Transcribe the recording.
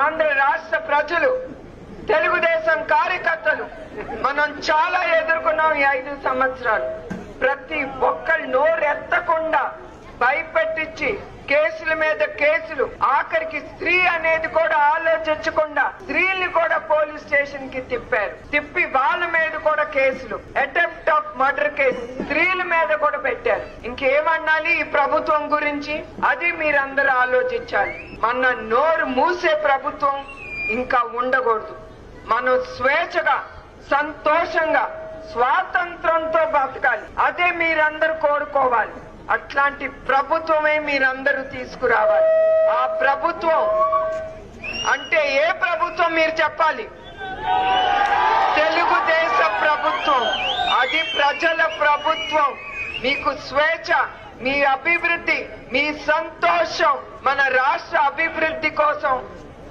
ఆంధ్ర రాష్ట్ర ప్రజలు తెలుగుదేశం కార్యకర్తలు మనం చాలా ఎదుర్కొన్నాం ఈ ఐదు సంవత్సరాలు. ప్రతి ఒక్కరు నోరెత్తకుండా భయపెట్టించి కేసుల మీద కేసులు. ఆఖరికి స్త్రీ అనేది కూడా ఆలోచించకుండా స్త్రీల్ని కూడా పోలీస్ స్టేషన్కి తిప్పారు. తిప్పి వాళ్ళ మీద కూడా కేసులు. అటెంప్ట్ ఆఫ్ మర్డర్ కేసు స్త్రీల మీద కూడా పెట్టారు. ఇంకేమన్నాలి ఈ ప్రభుత్వం గురించి? అది మీరందరూ ఆలోచించాలి. మన నోరు మూసే ప్రభుత్వం ఇంకా ఉండకూడదు. మనం స్వేచ్ఛగా సంతోషంగా స్వాతంత్రంతో బతకాలి అదే మీరందరూ కోరుకోవాలి. అట్లాంటి ప్రభుత్వమే మీరందరూ తీసుకురావాలి. ఆ ప్రభుత్వం అంటే ఏ ప్రభుత్వం మీరు చెప్పాలి? తెలుగు ఇది ప్రజల ప్రభుత్వం. మీకు స్వేచ్ఛ మీ అభివృద్ధి మీ సంతోషం మన రాష్ట్ర అభివృద్ధి